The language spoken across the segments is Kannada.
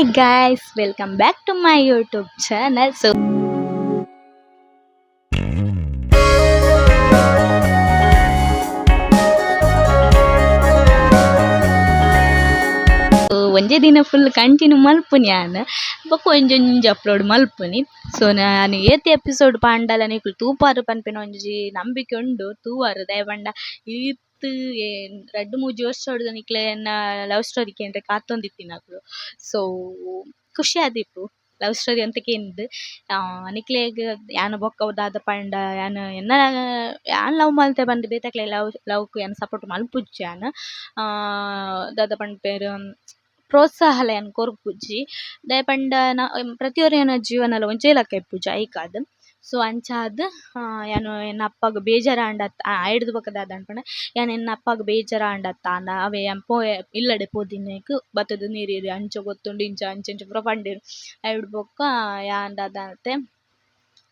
Guys, welcome back to my YouTube channel. So so ಒಂದೇ ದಿನ ಫುಲ್ ಕಂಟಿನ್ಯೂ ಮಲ್ಪುನಿ ಆನ್ ಬೊಕ ಒಂಜಿ ಒಂಜಿ ಅಪ್ಲೋಡ್ ಮಲ್ಪುನಿ. ಸೊ ನಾನು ಏತ್ ಎಪಿಸೋಡ್ ಪಾಂಡಲ ನಿಕುಲು ತೂಪಾರು ಪನ್ಪಿನ ಒಂಜಿ ನಂಬಿಕೆ ಉಂಡು. ತೂವರೆ ದಾಯೆ ಪಂಡ ಈತ್ ರಡ್ಡ್ ಮೂಜಿ ವರ್ಷೊಡು ನಿಕ್ಲೆನ ಲವ್ ಸ್ಟೋರಿ ಕೇಂದ್ರ ಕಾತೊಂದಿತ್ತಿನಿ ಸೋ ಖುಷಿ ಆದಿಪ್ಪು ಲವ್ ಸ್ಟೋರಿ ಅಂತ್ ಕೇಂದ್ ನಿಕ್ಲೆಗ್ ಯಾನ್ ಬೊಕ್ಕ ದಾದ ಪಂಡ, ಯಾನ್ ಎನ್ನ ಯಾನ್ ಲವ್ ಮಲ್ತೆ ಪಂದ್ ಬೇತಕ್ಲೆ ಲವ್, ಲವ್ಕ್ ಯಾನ್ ಸಪೋರ್ಟ್ ಮಲ್ಪುಜ್ಜಿ ಯಾನ್. ದಾದ ಪನ್ಪೆರ್ ಪ್ರೋತ್ಸಾಹಲ ಯಾನ್ ಕೊರ್ಪುಜ್ಜಿ. ದಾಯೆ ಪಂಡ ನ ಪ್ರತಿಯೊರಿಯನ ಜೀವನಲ ಒಂಜೇ ಲಕ ಇಪ್ಪುಜಿ ಐಕಾದ್. ಸೊ ಅಂಚಾದ್ ಯಾನ್ ಎನ್ನ ಅಪ್ಪಗ್ ಬೇಜಾರ್ ಆಂಡತ್ತ ಐರ್ದ್ ಬೊಕ ದಾದ ಪಂಡ ಯಾನ್ ಎನ್ನ ಅಪ್ಪಗ್ ಬೇಜಾರ್ ಆಂಡತ್ತ ಅವೆ ಯಾನ್ ಪೋಯೆ ಇಲ್ಲಡೆ ಪೋದಿನೈಕ್ ಬತ್ತುದು ನೀರಿ ಅಂಚ ಗೊತ್ತುಂಡು ಇಂಚ ಅಂಚ ಇಂಚ ಪೂರ ಪಂಡೆರ್ ಐಡ್ ಬೊಕ ಯಾನ್ ದಾದಾಂತೆ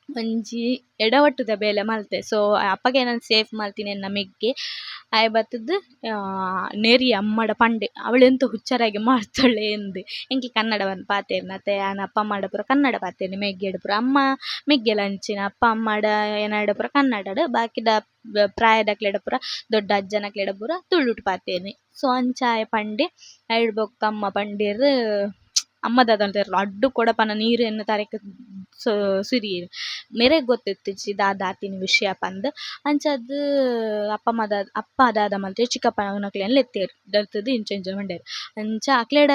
ಒಂಜಿ ಎಡವಟ್ಟುದ ಬೇಲೆ ಮಲ್ತೆ. ಸೊ ಅಪ್ಪಗೆ ನಾನು ಸೇಫ್ ಮಾಡ್ತೀನಿ ಎನ್ನ ಮೆಗ್ಗೆ. ಅಯ್ ಬತ್ತುದು ನೆರಿ ಅಮ್ಮಡ ಪಂಡೆ. ಅವಳೆಂತ ಹುಚ್ಚರಾಗೆ ಮಾಡ್ತಾಳೆ ಎಂದ್. ಎಂಕಿ ಕನ್ನಡ ಪಂದ್ ಪಾತೆರ್ನ ಅತ್ತೆ ಆನ ಅಪ್ಪ ಅಮ್ಮಡ ಕನ್ನಡ ಪಾತೇನೆ ಮೆಗ್ಗೆಡ್ ಪೂರ ಅಮ್ಮ ಮೆಗ್ಗೆ ಅಂಚಿನ ಅಪ್ಪ ಅಮ್ಮಡ ಏನಾಡಪುರ ಪೂರ ಕನ್ನಡಡ್. ಬಾಕಿದ ಪ್ರಾಯದ ಪೂರ ದೊಡ್ಡ ಅಜ್ಜನ ಪೂರ ತುಳುಟ್ ಪಾತೇನೆ ಸೊ ಅಂಚ ಆಯೆ ಪಂಡೆ ಐರ್ಡ್ ಬೊಕ್ಕ ಅಮ್ಮ ಪಂಡೆರ್ ಅಮ್ಮ ತೂವೆರ್ಲ ಅಡ್ಡು ಕೊಡಪನ ನೀರ್ ಎನ್ನ ತರೆಕ್ ಸುರಿಯೆರ್ ಮೆರೆಗ್ ಗೊತ್ತಿತ್ತಿಜ್ಜಿ ದಾದ, ಆತಿನ ವಿಷಯ ಪಂದ್ ಅಂಚಾದ್ ಅಪ್ಪ ಅಮ್ಮ ದಾದ, ಅಪ್ಪ ದಾದ ಚಿಕ್ಕಪ್ಪ ಚಿಕ್ಕಪ್ಪನಕ್ಲೆನ ಲೆತ್ತೇರ್ ದೆರ್ತಿದ್ ಇಂಚ ಇಂಚ ಉಂಡೆರ್ ಅಂಚ ಅಕ್ಲೆಡ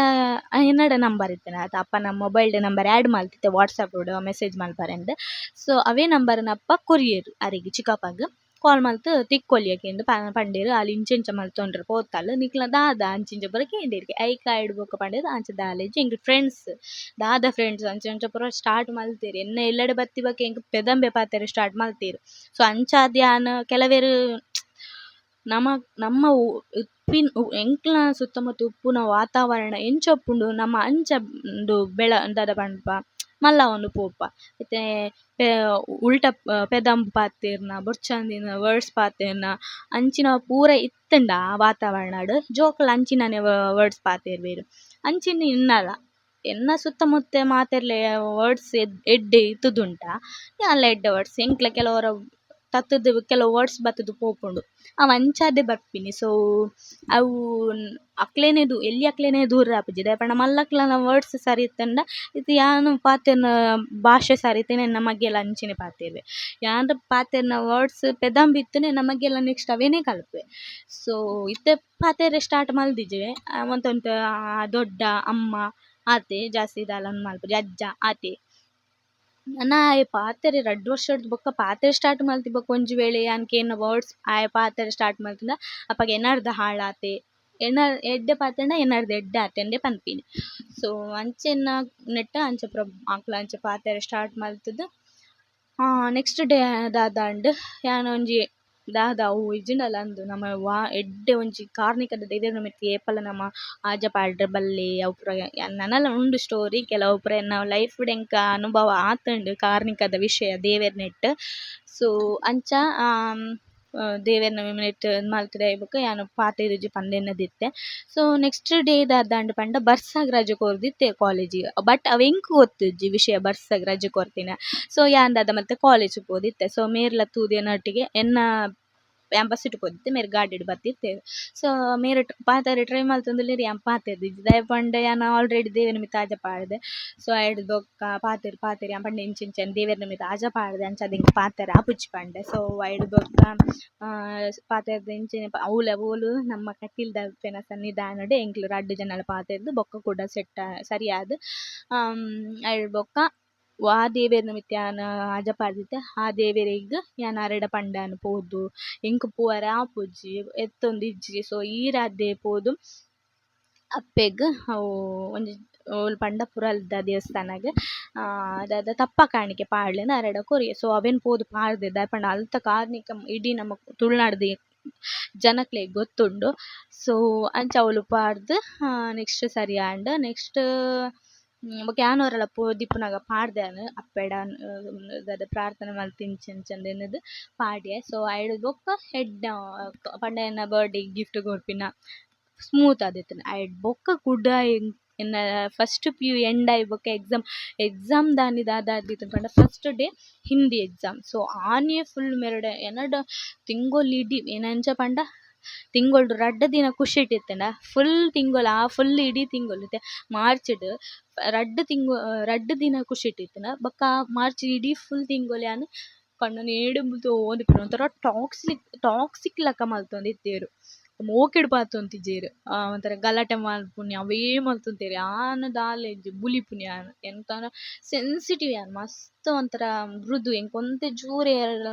ಎನ್ನಡ ನಂಬರ್ ಇತ್ತೆನ, ಆತ ಅಪ್ಪನ ಮೊಬೈಲ್ಡ್ ನಂಬರ್ ಆಡ್ ಮಲ್ತಿತ್ತೆ ವಾಟ್ಸಪ್ಡ್ ಮೆಸೇಜ್ ಮಲ್ಪರೆಂದ್ ಸೊ, ಅವೇ ನಂಬರ್‌ನ ಅಪ್ಪ ಕೊರಿಯೆರ್, ಅರೆಗ್ ಚಿಕ್ಕಪ್ಪಗ್. ಕಾಲ್ ಮಲ್ತ್ ತಿಕ್ಕೊಲಿಯಕೆ ಇಂದ್ ಪಂಡೆರ್ ಆಲ್ ಇಂಚ ಇಂಚ ಮಲ್ತೊಂಡ್ರೆ ಪೋತಲ್ ನಿಕ್ಲ ದಾದ ಅಂಚಿಂಚ ಪೂರ ಕೇಂದೆರ್ ಐಕ ಆಯ್ಡ್ ಬೊಕ ಪಂಡೆದ್ ಅಂಚ ದಾಲೆಜ್ಜಿ ಎಂಕ್ ಫ್ರೆಂಡ್ಸ್ ದಾದ ಫ್ರೆಂಡ್ಸ್ ಅಂಚ ಪೂರ ಸ್ಟಾರ್ಟ್ ಮಲ್ತೆರ್ ಎನ್ನ ಎಲ್ಲಡೆ ಬತ್ತಿ ಎಂಕ್ ಪೆದಂಬೆ ಪಾತೆರೆ ಸ್ಟಾರ್ಟ್ ಮಲ್ತೆರ್ ಸೊ ಅಂಚಾದ್ ಯಾನ್ ಕೆಲವೆರ್ ನಮ ನಮ್ಮ ಉಪ್ಪಿನ ಎಂಕ್ಲ ಸುತ್ತಮುತ್ತ ಉಪ್ಪುನ ವಾತಾವರಣ ಎಂಚ ಉಪ್ಪುಂಡು ನಮ್ಮ ಅಂಚ ಉಂದು ಬೆಳ ದಾದ ಆವೊಂದು ಪೋಪ. ಇತ್ತೆ ಉಲ್ಟ ಪೆದಂಬು ಪಾತೆರ್ನ ಬೊರ್ಚಂದಿನ, ವರ್ಡ್ಸ್ ಪಾತೆರ್ನ ಅಂಚಿನ ಪೂರ ಇತ್ತಂಡ ಆ ವಾತಾವರಣಡ್ ಜೋಕುಲು ಅಂಚಿನನೆ ವರ್ಡ್ಸ್ ಪಾತೆರ್ವೆರ್ ಅಂಚಿನ ಇನ್ನಲ ಎನ್ನ ಸುತ್ತಮುತ್ತ ಮಾತೆರ್ಲೆ, ವರ್ಡ್ಸ್ ಎಡ್ಡೆ ಇತ್ತುದುಂಡ ಅಲ್ಲ ಎಡ್ಡೆ ವರ್ಡ್ಸ್. ಎಂಕ್ಲ ಕೆಲವರ ತತ್ತುದು ಕೆಲವು ವರ್ಡ್ಸ್ ಬತ್ತುದು ಪೋಪುಂಡು. ಅವು ಅಂಚಾದೆ ಬರ್ಪಿನಿ. ಸೊ ಅವು ಅಕ್ಲೆನೆ ಎಲ್ಲಿ ಅಕ್ಲೆನೆ ದೂರ ಆಪುಜಿ ದಾಯೆ ಮಲ್ಲಕ್ಲನ ವರ್ಡ್ಸ್ ಸರಿ ಇತ್ತಂಡ ಇತ್ತೆ ಯಾನು ಪಾತೆರ್ನ ಭಾಷೆ ಸರಿ ಇತ್ತೆನೆ ನಮಗೆಲ ಅಂಚಿನೆ ಪಾತೆರ್ವೆ ಯಾನ ಪಾತೆರ್ನ ವರ್ಡ್ಸ್ ಪೆದಂಬಿತ್ತನೆ ನಮಗೆಲ್ಲ ನಮಗೆಲ ನೆಕ್ಸ್ಟ್ ಅವೆನೆ ಕಲ್ಪುವೆ ಸೊ ಇತ್ತೆ ಪಾತೆರೆ ಸ್ಟಾರ್ಟ್ ಮಲ್ದಿಜೆ ಒಂತೆ ಒಂತೆ ದೊಡ್ಡ ಅಮ್ಮ, ಆತೆ ಜಾಸ್ತಿ ದಾಲನ್ ಮಲ್ಪುಜಿ ಅಜ್ಜ, ಆತೆ. ನನ ಆಯೆ ಪಾತೆರೆ ರಡ್ಡ್ ವರ್ಷಡ್ ಬೊಕ್ಕ ಪಾತೆರೆ ಸ್ಟಾರ್ಟ್ ಮಲ್ತಿ ಬೊಕ ಒಂಜಿ ವೇಳೆ. ಯಾನ್ ಕೇನ್ನ ವರ್ಡ್ಸ್ ಆಯೆ ಪಾತೆರೆ ಸ್ಟಾರ್ಟ್ ಮಲ್ತುಂಡ ಅಪಗ ಎನರ್ದ ಹಾಳ್ ಆತೆ. ಎನ ಎಡ್ಡೆ ಪಾತೆಂಡ ಎನರ್ದ ಎಡ್ಡೆ ಆತೆ ಅಂಡೆ ಪನ್ಪಿನಿ. ಸೊ ಅಂಚೆನ ನೆಟ್ಟ ಅಂಚ ಪೂರ ಅಕ್ಲ ಅಂಚ ಪಾತೆರೆ ಸ್ಟಾರ್ಟ್ ಮಲ್ತುದು ನೆಕ್ಸ್ಟ್ ಡೇ ದಾದಾಂಡ್ ಯಾನ್ ಒಂಜಿ ದಾದ ಅವು ಇಜ್ಜಿಂಡಲ ಅಂದ್ ನಮ ವಾ, ಎಡ್ಡೆ ಒಂಜಿ ಕಾರ್ಣಿಕದ ದೇವೆರ್ನ ಮಿತ್ತ್ ಏಪಲ ನಮ ಆಜ ಪಾಡ್ರೆ ಬಲ್ಲೆ, ಅವು ಪೂರ ನನಲ ಉಂಡು ಸ್ಟೋರಿ ಕೆಲವು ಪೂರ ಎನ್ನ ಲೈಫ್‌ಡ್ ಎಂಕ ಅನುಭವ ಆತುಂಡ್ ಕಾರ್ಣಿಕದ ವಿಷಯ ದೇವೆರ್ ನೆಟ್ ಸೊ ಅಂಚ ದೇವೆರ್ನ ನೆಟ್ ಮಲ್ತುದ ಬೊಕ ಯಾನ್ ಪಾತೆ ಇಜ್ಜಿ ಪಂದೆನ್ ದಿತ್ತೆ ಸೊ ನೆಕ್ಸ್ಟ್ ಡೇ ದಾದಾಂಡ್ ಪಂಡ ಬರ್ಸಾಗ್ ರಜೆ ಕೊರ್ದಿತ್ತೆ ಕಾಲೇಜಿಗ್ ಬಟ್ ಅವು ಎಂಕ್ ಗೊತ್ತಿಜ್ಜಿ ವಿಷಯ ಬರ್ಸಾಗ್ ರಜೆ ಕೊರ್ತಿನ? ಸೊ ಯಾನ್ ದಾದ ಮತ್ತೆ ಕಾಲೇಜ್ ಪೋದಿತ್ತೆ ಸೊ ಮೇರ್ಲ ತೂದಿನೊಟ್ಟಿಗೆ ಎನ್ನ ಕ್ಯಾಂಪಸ್‌ಡ್ ಪೋದಿತ್ತೆ ಮೇರ್ ಗಾಡಿಡ್ ಬತ್ತಿತ್ತೇರ್ ಸೊ ಮೇರ್ ಪಾತೆರೆ ಟ್ರೈ ಮಲ್ತೊಂದುಲ್ಲೆರ್ ಯಾನ್ ಪಾತೆರ್ದಿಜ್ಜಿ ದಾಯೆ ಪಂಡ ಯಾನ್ ಆಲ್ರೆಡಿ ದೇವೆರ್ನ ಮಿತ್ತ್ ಆಜ ಪಾಡ್ದೆ ಸೊ ಐರ್ಡ್ ಬೊಕ್ಕ ಪಾತೆರೆ ಪಾತೆರೆ ಯಾನ್ ಪಂಡ ಇಂಚ ಇಂಚನೆ ದೇವೆರ್ನ ಮಿತ್ತ್ ಆಜ ಪಾಡ್ದೆ ಅಂಚಾದ್ ಎಂಕ್ ಪಾತೆರೆ ಆಪುಜಿ ಪಂಡೆ ಸೊ ಐರ್ಡ್ ಬೊಕ್ಕ ಪಾತೆರ್ದ ಇಂಚನೆ ಅವ್ಲು ಓಲು ನಮ್ಮ ಕಟೀಲ್‌ದ ಉಪ್ಪೆನ ಸನ್ನಿಧಾನಡ್ ಎಂಕ್ಲು ರಡ್ಡ್ ಜನಲ ಪಾತೆರ್ದ್ ಬೊಕ್ಕ ಕುಡ ಸೆಟ್ ಸರಿ ಆದ್ ಐರ್ಡ್ ಬೊಕ್ಕ ಆ ದೇವೆರ್ ಮಿತ್ತ್ ಯಾನ್ ಆಜ ಪಾಡ್ದಿತ್ತೆ ಆ ದೇವೆರೆಗ್ ಯಾನ್ ಅರೆಡ ಪಂಡನ ಪೋದು. ಎಂಕ್ ಪೂವರೆ ಆಪುಜಿ ಎತ್ತೊಂದು ಇಜ್ಜಿ ಸೊ ಈರಾದೆ ಪೋದು. ಅಪ್ಪೆಗ್ ಅವು ಒಂಜಿ, ಓಲ್ ಪಂಡ ಪುರಲ್ದ ದೇವಸ್ಥಾನಗ್ ತಪ್ಪ ಕಾಣಿಕೆ ಪಾಡ್ಲೆನ್ ಅರೆಡ ಕೊರಿಯೆ. ಸೊ, ಅವೆನ್ ಪೋದು ಪಾಡ್ದೆ ದಾಯೆ ಅಲ್ತ ಕಾರ್ಣಿಕ, ಇಡೀ ನಮ ತುಳುನಾಡ್‌ದ ಜನಕ್ಲೆಗ್ ಗೊತ್ತುಂಡು. ಸೊ, ಅಂಚ ಅವ್ಲು ಪಾಡ್ದ್ ನೆಕ್ಸ್ಟ್ ಸರಿ ಆಂಡ್ ನೆಕ್ಸ್ಟ್ ಬೊಕ ಯಾನ್ ಒರಲ ಪೋದಿಪ್ಪುನಗ ಪಾಡ್ದೆ ಯಾನ್ ಅಪ್ಪೆಡ ದಾದ ಪ್ರಾರ್ಥನೆ ಮಲ್ತ್ ಇಂಚ ಇಂಚಂದ್ ಎನ್ನುದು ಪಾಡ್ಯೆ. ಸೊ ಐರ್ಡ್ ಬೊಕ್ಕ ಎಡ್ಡೆ ಪಂಡ ಎನ್ನ ಬರ್ಡೇಗ್ ಗಿಫ್ಟ್ ಕೊರ್ಪಿನ ಸ್ಮೂತ್ ಆದಿತ್ತ್ಂಡ ಐಡ್ ಬೊಕ್ಕ ಗುಡ್ಡ ಎನ್ನ ಫಸ್ಟ್ ಪಿ ಯು ಎಂಡ್ ಆಯ್ ಬೊಕ ಎಕ್ಸಾಮ್ ಎಕ್ಸಾಮ್ ದಾನಿ ದಾದ ಆದಿತ್ಂಡ್ ಪಂಡ first day Hindi exam so ಆನೆ ಫುಲ್ ಮೆರಡೆ ಎನ್ನಡ ತಿಂಗೊಲು ಇಡೀ ಏನ ಅಂಚ ಪಂಡ ತಿಂಗೊಳ್ಡು ರಡ್ಡ್ ದಿನ ಖುಷಿ ಇತ್ತಿತ್ತಂಡ ಫುಲ್ ತಿಂಗೊಲ ಫುಲ್ ಇಡೀ ತಿಂಗೊಲು ಮಾರ್ಚ್ಡ್ ರಡ್ಡ್ ತಿಂಗು ರಡ್ಡ್ ದಿನ ಖುಷಿ ಇಟ್ಟಿತ್ತಿನ ಬಕ್ಕ ಮಾರ್ಚ್ ಇಡೀ ಫುಲ್ ತಿಂಗೊಲು ಯಾನ್ ಕಣ್ಣುನ ಏಡೆ ಮುಲ್ತೊಂದು ಇಪ್ಪುನು ಒಂಥರ ಟಾಕ್ಸಿಕ್ ಟಾಕ್ಸಿಕ್ ಲಕ ಮಲ್ತೊಂದು ಇತ್ತೆರ್ ಮೋಕೆಡ್ ಪಾತೊಂತಿಜ್ಜೆರ್ ಒಂಥರ ಗಲಾಟೆ ಮಲ್ಪುನಿ ಅವೇ ಮಲ್ತೊಂದೆರ್ ಆನ್ ದಾಲ ಬುಲಿ ಯಾನ್. ಎಂಕಲ್ನ ಸೆನ್ಸಿಟಿವ್ ಯಾನ್. ಮಸ್ತ್ ಒಂಥರ ಮೃದು ಎಂಕ್ ಒಂತೆ ಚೂರು ಏರ್ಲ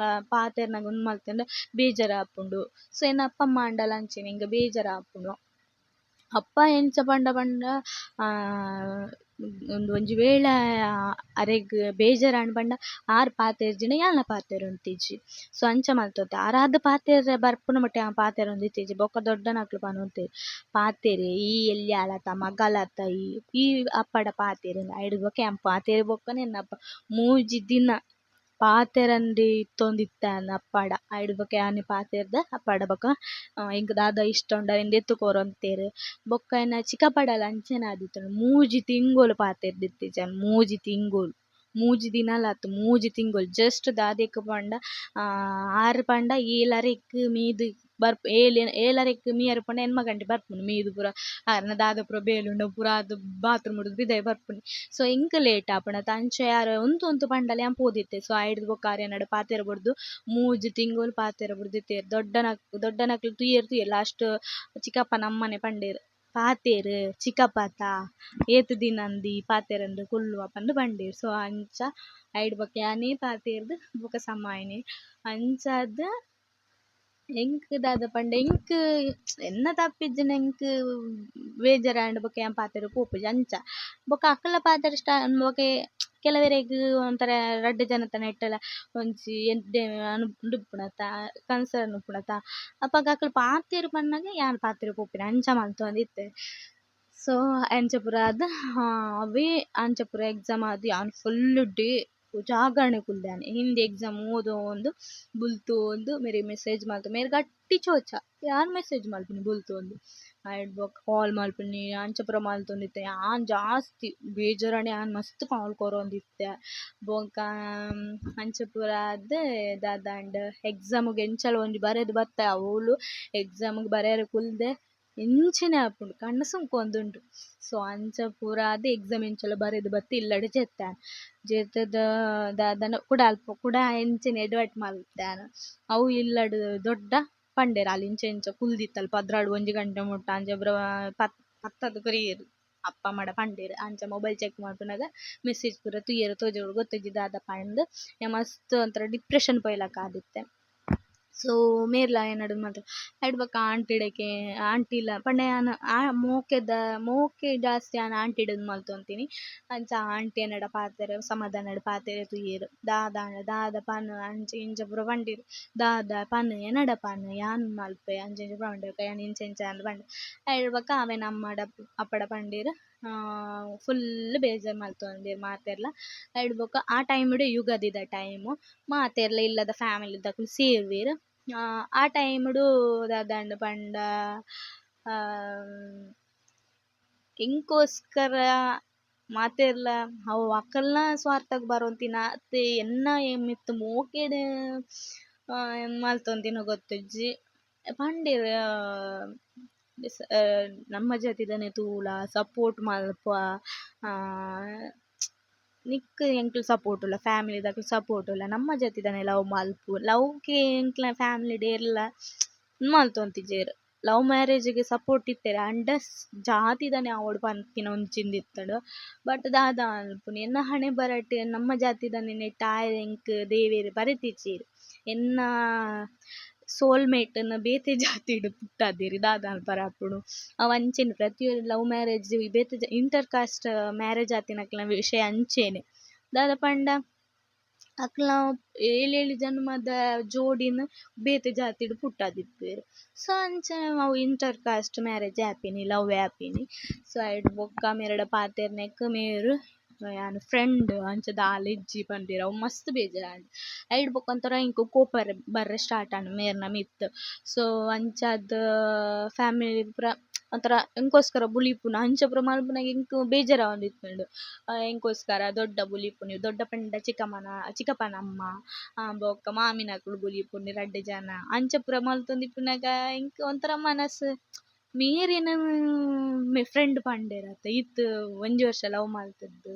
ಮಲ್ತಂಡ ಬೇಜಾರ್ ಆಪುಂಡು. ಸೊ ಎನ್ನ ಅಪ್ಪ ಅಮ್ಮ ಎಂಕ್ ಬೇಜಾರ್ ಆಪುಂಡು. ಅಪ್ಪ ಎಂಚ ಪಂಡ ಪಂಡ ಉಂದು ಒಂಜಿ ವೇಳ ಅರೆಗ್ ಬೇಜಾರ್ ಆಂಡ್ ಪಂಡ ಆರ್ ಪಾತೆರ್ ಪಾತೆರ್ಜಿನ ಯಾನ್ಲ ಪಾತೆರ್ ಒಂತಿಜ್ಜಿ ಸೊ, ಅಂಚ ಮಲ್ತೊಂತೆ ಆರಾದ್ ಪಾತೆರೆ ಬರ್ಪುನ ಬಟ್ಟೆ ಆ ಪಾತೆರೆ ಒಂದಿತ್ತಿಜ್ಜಿ ಬೊಕ್ಕ ದೊಡ್ಡನಕ್ಲು ಪನೊಂದೆರ್ ಪಾತೆರೆ ಈ ಎಲ್ಯ ಆಲತ ಮಗಲತ ಈ ಈ ಅಪ್ಪಡ ಪಾತೆರೆ ಐಡ್ ಬೊಕ ಆನ್ ಪಾತೆರೆ ಬೊಕ್ಕನೆ ಮೂಜಿ ದಿನ ಪಾತೆರಂಡೆ ಇತ್ತೊಂದಿತ್ತಂಡ್ ಅಪ್ಪಡ. ಐಡ್ ಬೊಕ ಆನೆ ಪಾತೆರ್ದ ಅಪ್ಪಡ ಬೊಕ ಎಂಕ್ ದಾದ ಇಷ್ಟ ಉಂಡು ಅವೆನ್ ದೆತ್ತು ಕೊರೊಂತೆರ್. ಬೊಕ್ಕ ಎನ್ನ ಚಿಕ್ಕಪ್ಪಡಲ ಅಂಚನೆ ಆದಿತ್ತಂಡ್. ಮೂಜಿ ತಿಂಗೊಲು ಪಾತೆರ್ದ್ ಇತ್ತೆಜಾನ್ ಮೂಜಿ ತಿಂಗೊಲು. ಮೂಜಿ ದಿನಾಲ ಆತ್, ಮೂಜಿ ತಿಂಗೊಲು. ಜಸ್ಟ್ ದಾದೆಗ್ ಪಂಡ ಆರ್ ಪಂಡ ಏಲರೆಕ್ ಮೀದ್ ಬರ್ಪ್ ಏಲ್ ಏಲರೆಕ್ ಮೀಯರೆ ಪಂಡ ಎನ್ಮ ಗಂಟೆ ಬರ್ಪುನು ಮೀದ್ ಪೂರ ಆರ್ನ ದಾದ ಪೂರ ಬೇಲುಂಡ ಪೂರ ಬಾತ್ರೂಮ್ ಡು ಪಿದಯ್ ಬರ್ಪುನಿ ಸೊ ಎಂಕ್ ಲೇಟ್ ಆಪುಂಡತ ಅಂಚ ಯಾರ್ ಉಂತು ಉಂತು ಪಂಡಲ ಯಾನ್ ಪೋದಿತ್ತೆ ಸೊ ಐರ್ದ್ ಬೊಕ ಆರ್ಯನಡ್ ಪಾತೆರೆ ಬುರ್ದು ಮೂಜಿ ತಿಂಗೊಲು ಪಾತೆರೆ ಬುರ್ದಿತ್ತೆರ್ ದೊಡ್ಡನಕ್ ದೊಡ್ಡನಕ್ಲ್ ತೂಯೆರ್ ತೂಯೆರೆ ಲಾಸ್ಟ್ ಚಿಕ್ಕಪ್ಪ ನಮ್ಮನೆ ಪಂಡೆರ್. ಪಾತೆರ್, ಚಿಕ್ಕಪ್ಪತ, ಏತ್ ದಿನಂದಿ ಪಾತೆರಂದ್ ಕುಲ್ಲುವ ಪಂದ್ ಪಂಡೆರ್. ಸೊ ಅಂಚ ಐಡ್ ಬೊಕ ಯಾನೇ ಪಾತೆರ್ದ್ ಬೊಕ ಸಮಯನೆ. ಅಂಚಾದ್ ಎಂಕ್ ದಾದ ಪಂಡ ಎಂಕ್ ಎನ್ನ ತಪ್ಪಿಜ್ಜಿನ ಎಂಕ್ ಬೇಜಾರ್ ಆಂಡ್ ಬೊಕ ಯಾನ್ ಪಾತೆರ್ ಪೋಪುಜಿ ಅಂಚ. ಬೊಕ ಅಕಲ್ನ ಪಾತೆರ್ ಸ್ಟಾ ಬೊಕ ಕೆಲವೆರೆಗ್ ಒಂಥರ ರಡ್ಡ್ ಜನತ ನೆಟ್ಟಲ ಒಂಜಿ ಎಡ್ಡೆ ಉಂದು ಕನ್ಸರ್ನ್ ಉಪ್ಪುಂಡತ ಅಪಗ ಅಕುಲು ಪಾತೆರ್ ಪನ್ನಗ ಯಾನ್ ಪಾತೆರೆ ಪೋಪಿನ ಅಂಚ ಮಲ್ತೊಂದು ಇತ್ತೆ. ಸೊ ಅಂಚ ಪೂರ ಆದ್ ಅವೇ ಅಂಚ ಪೂರ ಎಕ್ಸಾಮ್ ಆದ್ ಯಾನ್ ಫುಲ್ ಡೇ ಜಾಗರಣೆ ಕುಲ್ದಾನೆ. ಹಿಂದಿ ಎಕ್ಸಾಮ್ ಓದೋ ಒಂದು, ಬುಲ್ತು ಒಂದು, ಮೇರೆ ಮೆಸೇಜ್ ಮಲ್ತು ಮೇರೆ ಗಟ್ಟಿ ಚೋಚ. ಯಾನ್ ಮೆಸೇಜ್ ಮಲ್ಪುನಿ ಬುಲ್ತೊಂದು ಐಟ್ ಬೊಕ ಕಾಲ್ ಮಲ್ಪುನಿ ಅಂಚ ಪೂರ ಮಲ್ತೊಂದಿತ್ತೆ ಯಾನ್ ಜಾಸ್ತಿ ಬೇಜಾರಂಡ್ ಯಾನ್ ಮಸ್ತ್ ಕಾಲ್ ಕೊರೊಂದಿತ್ತೆ ಬೊಕ ಅಂಚ ಪೂರ ಆದ್ ದಾದಾಂಡ್. ಎಕ್ಸಾಮ್ ಗ್ ಎಂಚಲ ಒಂಜಿ ಬರೆದು ಬತ್ತ. ಅವ್ಲು ಎಕ್ಸಾಮ್ ಗ್ ಬರೆರೆ ಕುಲ್ದೆ ಎಂಚಿನೆ ಆಪುಂಡು ಕಣ್ಣ ಸುಂಕೊಂದುಂಡು ಸೊ ಅಂಚ ಪೂರ ಆದ್ ಎಕ್ಸಾಮ್ ಎಂಚಲ ಬರೆದ್ ಬತ್ತ್ ಇಲ್ಲಡ್ ಜೆತ್ತಾನ್ ಜೆತ್ತುದು ದಾದನ ಕುಡ ಅಲ್ಪ ಕುಡ ಎಂಚಿನ ಎಡವಟ್ ಮಲ್ತ್ಯಾನ್ ಅವು ಇಲ್ಲಡ್ ದೊಡ್ಡ ಪಂಡೆರ್ ಆಲ್ ಇಂಚ ಇಂಚ ಕುಲ್ದಿತ್ತಲ್ ಪದ್ರಾಡ್ ಒಂಜಿ ಗಂಟೆ ಮುಟ್ಟ ಅಂಚ ಪತ್ತದು ಕೊರಿಯೆರ್ ಅಪ್ಪ ಮಡ ಪಂಡೆರ್ ಅಂಚ ಮೊಬೈಲ್ ಚೆಕ್ ಮಲ್ಪುನಗ ಮೆಸೇಜ್ ಪೂರ ತೂಯೆರೆ ತೋಜೊಡು ಗೊತ್ತಿಜ್ಜಿ ದಾದ ಪಂದ್ ಮಸ್ತ್ ಒಂಥರ ಡಿಪ್ರೆಷನ್ ಪೋಯಿಲಕ ಆದಿತ್ತೆ ಮೇರ್ಲ ಎನ್ನಡು ಮಾತ್ರ. ಬಕ ಆಂಟಿಡಕೆ ಆಂಟಿಲ ಪಂಡ ಯಾನ್ ಮೋಕೆದ, ಮೋಕೆ ಜಾಸ್ತಿ ಯಾನ್ ಆಂಟಿಡದ್ ಮಲ್ತೊಂತೀನಿ ಅಂಚ ಆಂಟಿ ಎನ್ನಡ ಪಾತೆರೆ ಸಮಾಧಾನಡ್ ಪಾತೆರೆ ತೂಯೆರ್ ದಾದ ದಾದ ಪನ್ ಅಂಚ ಇಂಚ ಪೂರ ಪಂಡೆರ್ ದಾದ ಪನ್ ಎನಡ ಪನ್? ಯಾನ್ ಮಲ್ಪೆ? ಅಂಚ ಇಂಚ ಪೂರ ಪಂಡೆರ್ ಬೊಕ ಯಾನ್ ಇಂಚ ಇಂಚ ಅಂದ್ ಪಂಡೆ ಐಟ್ ಬೊಕ ಅವೆನ್ ಅಮ್ಮಡ, ಅಪ್ಪಡ ಪಂಡೆರ್. ಫುಲ್ ಬೇಜಾರ್ ಮಲ್ತೊಂದೆರ್ ಮಾತೆರ್ಲ ಐಟ್ ಬೊಕ ಆ ಟೈಮ್ಡ್ ಯುಗದಿದ ಟೈಮ್ ಮಾತೆರ್ಲ ಇಲ್ಲದ ಫ್ಯಾಮಿಲಿ ಫ್ಯಾಮಿಲಿದಕುಲು ಸೇರ್ವೆರ್. ಆ ಟೈಮ್ಡ್ ದಾದಾಂಡ ಪಂಡ ಎಂಕೋಸ್ಕರ ಮಾತೆರ್ಲ ಅವು ಅಕಲ್ನ ಸ್ವಾರ್ಥಗ್ ಬರೊಂತಿನ ಅತ್ತೆ ಎನ್ನ ಮಿತ್ತ್ ಮೋಕೆಡ್ ಮಲ್ತೊಂದಿನ ಗೊತ್ತಿಜ್ಜಿ ಪಂಡೆರ್ ನಮ್ಮ ಜಾತಿದನೆ ತೂಲ ಸಪೋರ್ಟ್ ಮಲ್ಪ ನಿಕ್ಕ್ ಎಂಕ್ಲು ಸಪೋರ್ಟ್ ಉಲ್ಲ ಫ್ಯಾಮಿಲಿದಕ್ಲ್ ಸಪೋರ್ಟ್ ಉಲ್ಲ ನಮ್ಮ ಜಾತಿದನೆ ಲವ್ ಮಲ್ಪು ಲವ್ಗೆ ಎಂಕ್ಲ ಫ್ಯಾಮಿಲಿಡ್ ಏರ್ಲ ಮಲ್ತೊಂತಿಜೆರ್ ಲವ್ ಮ್ಯಾರೇಜ್ಗೆ ಸಪೋರ್ಟ್ ಇತ್ತೆರ್ ಅಂಡ ಜಾತಿದನೆ ಆವಡ್ ಪನ್ಪಿನ ಒಂಚಿಂದಿತ್ತಡು ಬಟ್ ದಾದ ಮಲ್ಪುನಿ ಎನ್ನ ಹಣೆ ಬರಟ್ ನಮ್ಮ ಜಾತಿದನೆ ನೆಟ್ಟ್, ಆಯೆ ಎಂಕ್ ದೇವೆರ್ ಬರೆತಿಜೆರ್ ಎನ್ನ ಸೋಲ್ ಮೇಟ್ ನ್ ಬೇತೆ ಜಾತಿಡ್ ಪುಟ್ಟಾದೆರ್. ದಾದ ಪರ ಆಪುಂಡು ಅವು ಅಂಚೆನೆ ಪ್ರತಿಯೊರಿ ಲವ್ ಮ್ಯಾರೇಜ್ ಬೇತೆ ಇಂಟರ್ ಕಾಸ್ಟ್ ಮ್ಯಾರೇಜ್ ಆತಿನಕ್ಲೆನ ವಿಷಯ ಅಂಚೆನೆ. ದಾದ ಪಂಡ ಅಕ್ಲ್ನ ಏಳ್ ಏಳ್ ಜನ್ಮದ ಜೋಡಿನ್ ಬೇತೆ ಜಾತಿಡ್ ಪುಟ್ಟದಿಪ್ಪೆರ್ ಸೊ ಅಂಚನೆ ಅವು ಇಂಟರ್ ಕಾಸ್ಟ್ ಮ್ಯಾರೇಜ್ ಆಪಿನಿ ಲವ್ ಆಪಿನಿ ಸೊ ಐಟ್ ಬೊಕ್ಕ, ಮೇರ್ಡ ಪಾತೆರ್ನೆಗ್ ಮೇರು ಯಾನ್ ಫ್ರೆಂಡ್ ಅಂಚದ ದಾಲ ಇಜ್ಜಿ ಪಂದೆರ್ ಅವು ಮಸ್ತ್ ಬೇಜಾರ ಆಂಡ್ ಐಟ್ ಬೊಕ ಒಂಥರ ಎಂಕ್ ಕೋಪ ಬರ್ರೆ ಸ್ಟಾರ್ಟ್ ಆಂಡ್ ಮೇರ್ನ ಮಿತ್ತ್ ಸೊ ಅಂಚಾದ್ ಫ್ಯಾಮಿಲಿ ಪೂರ ಒಂಥರ ಎಂಕೋಸ್ಕರ ಬುಲಿಪುನ, ಅಂಚ ಪೂರ ಮಲ್ಪುನಗ ಎಂಕ್ ಬೇಜಾರ್ ಆವೊಂದಿತ್ತುಂಡು ಎಂಕೋಸ್ಕರ ದೊಡ್ಡ ಬುಲಿಪುನಿ ದೊಡ್ಡ ಪಂಡ ಚಿಕ್ಕಮ್ಮನ ಚಿಕ್ಕಪ್ಪನ ಅಮ್ಮ ಬೊಕ್ಕ ಮಾಮಿನಕುಲು ಬುಲಿಪುನಿ, ರಡ್ಡ್ ಜನ, ಅಂಚ ಪೂರ ಮಲ್ತೊಂದಿಪ್ಪುನಗ ಎಂಕ್ ಒಂಥರ ಮನಸ್ಸ್ ಮೇರಿನ ಫ್ರೆಂಡ್ ಪಂಡೆರ್ ಈತ್ ಒಂಜಿ ವರ್ಷ ಲವ್ ಮಲ್ತುದು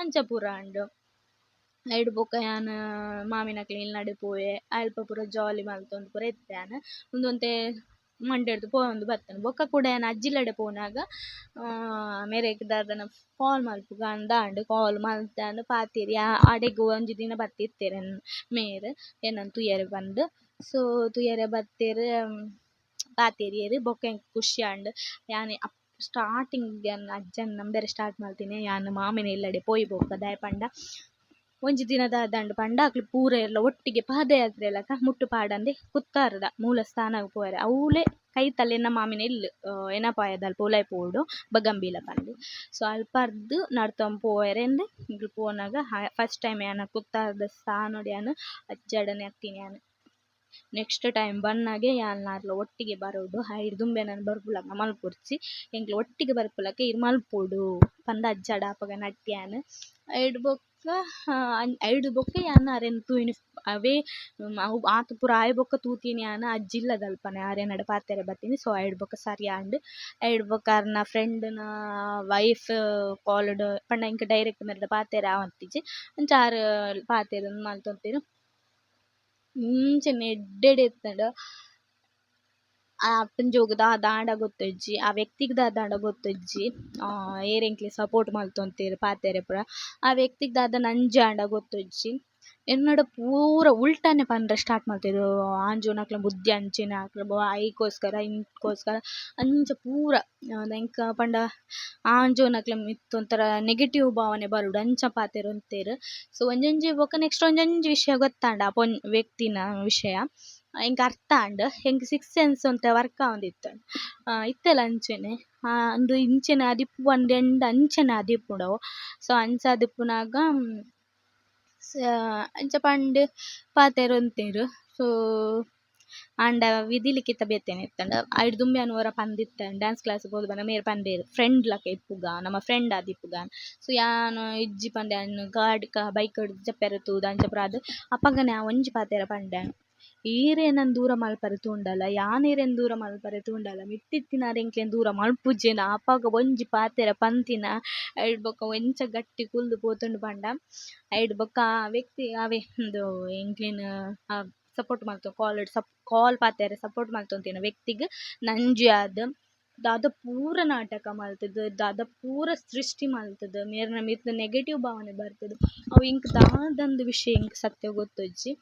ಅಂಚ ಪೂರ ಉಂಡು ಐಟ್ ಬೊಕ ಯಾನ್ ಮಾಮಿನಕ್ಲೆ ನಡೆ ಪೋಯೆ. ಅಲ್ಪ ಪೂರ ಜಾಲಿ ಮಲ್ತೊಂದು ಪೂರ ಇತ್ತೆರ್ ಉಂದೊಂತೆ ಮಂಡೆರ್ದ್ ಪೋವೊಂದು ಬತ್ತುಂಡು ಬೊಕ ಕೂಡ ಯಾನ್ ಅಜ್ಜಿಲಡೆ ಪೋನಾಗ ಮೇರೆಗ್ ದಾದನ ಕಾಲ್ ಮಲ್ಪುಗ ಅಂದ್ ದಾಂಡ್ ಕಾಲ್ ಮಲ್ತಂದ್. ಪಾತೆರ್ ಅಡೆಗ್ ಒಂಜಿ ದಿನ ಬತ್ತಿತ್ತೆರ್ ಮೇರ್. ಎನ್ನನ್ ತೂಯರೆ ಪಂದ್ ಸೊ ತೂಯರೆ ಬತ್ತೆರ್ ಪಾತೆರ್ಯೆರ್ ಬೊಕ ಖುಷಿ ಆಂಡ್ ಯಾನ್ ಸ್ಟಾರ್ಟಿಂಗ್ ಯಾನ್ ಅಜ್ಜನ್ ನಂಬೆರೆ ಸ್ಟಾರ್ಟ್ ಮಲ್ತಿನಿ ಯಾನ್ ಮಾಮಿನ ಇಲ್ಲಡೆ ಪೋಯಿ ಬೊಕ ದಾಯೆ ಪಂಡ. ಒಂಜಿ ದಿನದ ದಾದಂಡ್ ಪಂಡ. ಅಕ್ಲ್ ಪೂರ ಎಲ್ಲ ಒಟ್ಟಿಗೆ ಪಾದಯಾತ್ರೆಲಕ ಮುಟ್ಟು ಪಾಡಂದೆ ಕುತ್ತಾರ್ದ ಮೂಲ ಸ್ಥಾನಗ್ ಪೋಯೆರೆ ಅವ್ಲೇ ಕೈತಲ್ ಎನ್ನ ಮಾಮಿನ ಇಲ್ಲ್ ಎನಪಾಯದ ಅಲ್ಪ ಉಲಾಯಿ ಪೋವೊಡು ಬಗಂಬೀಲ ಪಂದ್ ಸೊ ಅರ್ದ್ ನಡ್ತೊಂದು ಪೋಯೆರೆಂದ್ ನಿಕುಲು ಪೋನಾಗ ಫಸ್ಟ್ ಟೈಮ್ ಯಾನ ಕುತ್ತಾರ್ದ ಸ್ಥಾನೊಡು ಯಾನ್ ಅಜ್ಜಡನೆ ಅತ್ತಿನಿ ಯಾನ್. ನೆಕ್ಸ್ಟ್ ಟೈಮ್ ಬನ್ನಗೆ ನಾರ್ಲ ಒಟ್ಟಿಗೆ ಬರೊಡು ದುಂಬೆ ದುಂಬೆನನ್ ಬರ್ಪುಲಕ ಮಲ್ಪೊರ್ಚಿ ಎಂಕ್ಲ ಒಟ್ಟಿಗೆ ಬರ್ಪುಲಕ ಇರ್ ಮಲ್ಪೊಡು. ಪಂದ್ ಅಜ್ಜಡ ಅಪಗ ನಟ್ಯಾನ್. ಯಾನ್ ಬೊಕ್ಕ ಬೊಕ ಬೊಕ್ಕ ಬೊಕ ಯಾನ್ ಅರೆನ್ ತೂಯಿನಿ ಅವೇ ಆತ್ ಪುರ ಆಯೆ ಬೊಕ್ಕ ತೂತಿನಿ ಯಾನ್ ಅಜ್ಜಿ ಇಲ್ಲದ ಅಲ್ಪನೆ ಅರೆನಡ್ ಪಾತೆರೆ ಬತ್ತಿನಿ ಸೊ ಐಡ್ ಬೊಕ್ಕ ಸರಿ ಆಂಡ್. ಐಡ್ ಬೊಕ್ಕ ಅರ್ನ ಫ್ರೆಂಡ್‌ನ ವೈಫ್ ಕಾಲ್ಡ್, ಪಂಡ ಎಂಕ್ ಡೈರೆಕ್ಟ್ ಮೆರೆಡ ಪಾತೆರೆ ಆವೊಂದಿಜ್ಜಿ ಅಂಚ ಆರ್ ಪಾತೆರೆ ಮಲ್ತೊಂತೆರ್ ಇಂಚನೆ ಎಡ್ಡೆಡೆ ಆ ಅಪ್ಪನ್ ಜೋಗ್ ದಾದ ಆಂಡ ಗೊತ್ತೊಜ್ಜಿ, ಆ ವ್ಯಕ್ತಿಗ್ ದಾದ ಆಂಡ ಗೊತ್ತೊಜ್ಜಿ ಏರ್ ಎಂಕ್ಲೆ ಸಪೋರ್ಟ್ ಮಲ್ತೊಂತೆರ್ ಪಾತೆರೆ ಪೂರ, ಆ ವ್ಯಕ್ತಿಗ್ ದಾದನ ಅಂಜಿ ಆಂಡ ಗೊತ್ತೊಜ್ಜಿ. ಎನ್ನಡ ಪೂರ ಉಲ್ಟಾನೆ ಪನ್ರೆ ಸ್ಟಾರ್ಟ್ ಮಲ್ತೆರ್ ಆಂಜೊವುನಕ್ಲೆನ ಬುದ್ಧಿ ಅಂಚಿನ ಅಕ್ಲೆ ಐಕೋಸ್ಕರ ಇಂಕೋಸ್ಕರ ಅಂಚ ಪೂರ ಎಂಕ ಪಂಡ ಆಂಜೊವುನಕ್ಲೆ ಮಿತ್ತ್ ಒಂಥರ ನೆಗೆಟಿವ್ ಭಾವನೆ ಬರುಡು ಅಂಚ ಪಾತೆರ್ ಒಂತೆರ್ ಸೊ ಒಂಜೊಂಜಿ ಬೊಕ ನೆಕ್ಸ್ಟ್ ಒಂಜೊಂಜಿ ವಿಷಯ ಗೊತ್ತಾಂಡ ಆ ವ್ಯಕ್ತಿನ ವಿಷಯ. ಎಂಕ್ ಅರ್ಥ ಆಂಡ್ ಎಂಕ್ ಸಿಕ್ಸ್ ಸೆನ್ಸ್ ಒಂತೆ ವರ್ಕ್ ಆವೊಂದಿತ್ತ. ಇತ್ತೆಲ ಅಂಚನೆ. ಉಂದು ಇಂಚನೆ ಅದಿಪ್ಪು ಪಂಡ ಎಂಡ್ ಅಂಚನೆ ಸೊ ಅಂಚ ಆದಿಪ್ಪುನಗ ಅಂಚ ಪಂಡ್ ಪಾತೆರ್ ಉಂತೆರ್ ಸೊ, ಆಂಡ ವಿಧಿ ಲಿಖಿತ ಬೇತೆನೆ ಇತ್ತಂಡ. ಐಟ್ ದುಂಬುವೆನ ಒರ ಪಂದಿತ್ತ ಡ್ಯಾನ್ಸ್ ಕ್ಲಾಸ್ ಪೋದು ಪಂಡ ಮೇರ್ ಪಂದೆರ್ ಫ್ರೆಂಡ್ ಲಕ ಇಪ್ಪುಗ ನಮ ಫ್ರೆಂಡ್ ಆದ್ ಇಪ್ಪುಗ ಸೊ, ಯಾನ್ ಇಜ್ಜಿ ಪಂದೆ ಯಾನ್ ಗಾಡ್ ಬೈಕ್ ಡ್ ಜಪ್ಪೆರೆ ತೂದ್ ಅಂಚ ಪೂರ ಆದ್ ಅಪಗನೆ ಆ ಒಂಜಿ ಪಾತೆರ ಪಂಡೆ ಈರೆನನ್ ದೂರ ಮಲ್ಪರೆ ತೂಂಡಲ ಯಾನೆರೆನ್ ದೂರ ಮಲ್ಪರೆ ತೂಂಡಲ ಮಿತ್ತಿತ್ತಿನಾರ್ ಎಂಕ್ಲೆನ್ ದೂರ ಮಲ್ಪುಜೆನ ಆಪಗ ಒಂಜಿ ಪಾತೆರ ಪಂತಿನ ಐಟ್ ಬೊಕ ಎಂಚ ಗಟ್ಟಿ ಕುಲ್ದು ಪೋತುಂಡು ಪಂಡ. ಐಟ್ ಬೊಕ ಆ ವ್ಯಕ್ತಿ, ಅವೆ ಉಂದು ಎಂಕ್ಲೆನ್ ಸಪೋರ್ಟ್ ಮಲ್ತೊಂದು ಕಾಲ್ ಕಾಲ್ ಪಾತೆರೆ ಸಪೋರ್ಟ್ ಮಲ್ತೊಂತಿನ ವ್ಯಕ್ತಿಗ್ ನಂಜಿ ಆದ್. ದಾದ ಪೂರ ನಾಟಕ ಮಲ್ತುದು, ದಾದ ಪೂರ ಸೃಷ್ಟಿ ಮಲ್ತುದು, ಮೇರ್ನ ಮಿತ್ತ್ ನೆಗೆಟಿವ್ ಭಾವನೆ ಬರ್ತುದು. ಅವು ಇಂಕ್ ದಾದಂದು ವಿಷಯ ಇಂಕ್ ಸತ್ಯ ಗೊತ್ತೊಜ್ಜಿ.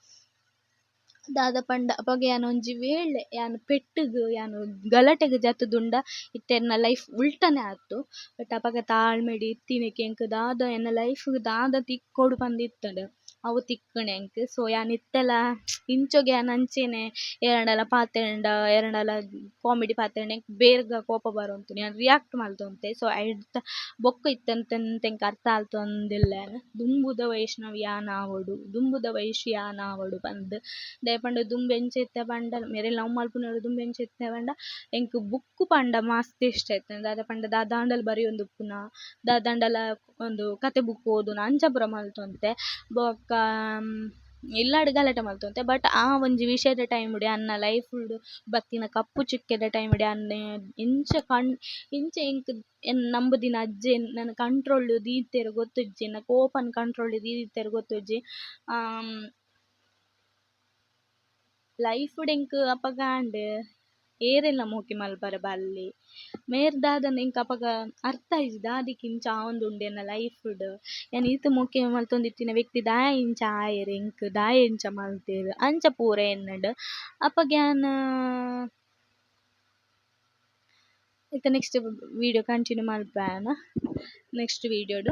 ದಾದ ಪಂಡ ಅಪಗ ಯಾನ್ ಒಂಜಿ ವೇಳೆ ಯಾನ್ ಪೆಟ್ಟುಗ್, ಯಾನ್ ಗಲಟೆಗ್ ಜತ್ತುದುಂಡ ಇತ್ತೆರ್ನ ಲೈಫ್ ಉಲ್ಟನೆ ಆತು ಬಟ್ ಅಪಗ ತಾಳ್ಮೆಡ್ ಇತ್ತಿನೆಕ್ ಎಂಕ್ ದಾದ, ಎನ್ನ ಲೈಫ್ ದಾದ ತಿಕ್ಕೊಡು ಪಂದ್ ಇತ್ತ್ಂಡ್ ಅವು ತಿಕ್ಕುಂಡು ಎಂಕ್ ಸೊ ಯಾನ್ ಇತ್ತೆಲ ಇಂಚೊಗೆ ಯಾನ್ ಅಂಚೆನೆ, ಎರಡಲ ಪಾತೆಂಡ, ಎರಡಲ ಕಾಮಿಡಿ ಪಾತೆಂಡ ಎಂಕ್ ಕೋಪ ಬರೊಂತುಂಡು ಯಾನ್ ರಿಯಾಕ್ಟ್ ಮಲ್ತೊಂತೆ ಸೊ ಐಡ್ತ ಬೊಕ್ಕ ಇತ್ತೆಂತೆಂತ್ ಎಂಕ್ ಅರ್ಥ ಆಲ್ತೊಂದಿಲ್ಲೆರ್ ದುಂಬುದ ವೈಷ್ಣವ ಯಾನ್ ಆವೊಡು, ದುಂಬುದ ವಯಸ್ಸು ಯಾನ್ ಆವೊಡು ಪಂದ್ ದಾಯೆ ಪಂಡ, ದುಂಬು ಎಂಚ ಇತ್ತೆ ಪಂಡ, ಮೇರೆ ಲವ್ ಮಲ್ಪುನೊರು ದುಂಬು ಎಂಚ ಇತ್ತೆ ಪಂಡ, ಎಂಕ್ ಬುಕ್ ಪಂಡ ಮಸ್ತ್ ಇಷ್ಟ ಇತ್ತ್ಂಡ್ ದಾದ ಪಂಡ ದಾದಾಂಡಲ ಬರಿಯೊಂದುಪ್ಪುನ ದಾದಾಂಡಲ ಒಂದು ಕತೆ ಬುಕ್ ಓದುನ ಅಂಚ ಪೂರ ಮಲ್ತೊಂತೆ. ಬೊಕ್ಕ ಇಲ್ಲಾಡ್ ಗಲಾಟೆ ಮಲ್ತೊಂತೆ. ಬಟ್ ಆ ಒಂಜಿ ವಿಷಯದ ಟೈಮ್ ಡು ಅನ್ನ ಲೈಫ್ ಡು ಬತ್ತಿನ ಕಪ್ಪು ಚುಕ್ಕೆದ ಟೈಮ್ ಡೆ ಅನ್ನ ಇಂಚ ಕಣ್ ಇಂಚ ಎಂಕ್ ನಂಬುದಿನ ಅಜ್ಜೆ ನನ್ನ ಕಂಟ್ರೋಲ್ ದೀತೆರ್ ಗೊತ್ತುಜ್ಜಿ ನನ್ನ ಕೋಪನ್ ಕಂಟ್ರೋಲ್ ದೀತೆರ್ ಗೊತ್ತುಜ್ಜಿ. ಲೈಫ್‌ಡ್ ಎಂಕ್ ಅಪಗ ಆಂಡ್ ಏರೆಲ್ಲ ಮೋಕೆ ಮಲ್ಪರೆ ಬಲ್ಲಿ. ಮೇರ್ ದಾದನ ಎಂಕ್ ಅಪಗ ಅರ್ಥ ಆಜಿ ದಾದಿಕ್ ಇಂಚ ಉಂಡು ಎನ್ನ ಲೈಫ್‌ಡ್ ಯಾನ್ ಈತ್ ಮೂಕಿ ಮಲ್ತೊಂದಿತ್ತಿನ ವ್ಯಕ್ತಿ ದಾಯೆ ಇಂಚ ಆಯೆರ್ ಎಂಕ್ ದಾಯೆ ಇಂಚ ಮಲ್ತೆರ್ ಅಂಚ ಪೂರ ಎನ್ನಡ್. ಅಪಗ ಯಾನ್ ನೆಕ್ಸ್ಟ್ ವೀಡಿಯೋ ಕಂಟಿನ್ಯೂ ಮಲ್ಪೇನ ನೆಕ್ಸ್ಟ್ ವೀಡಿಯೋಡ್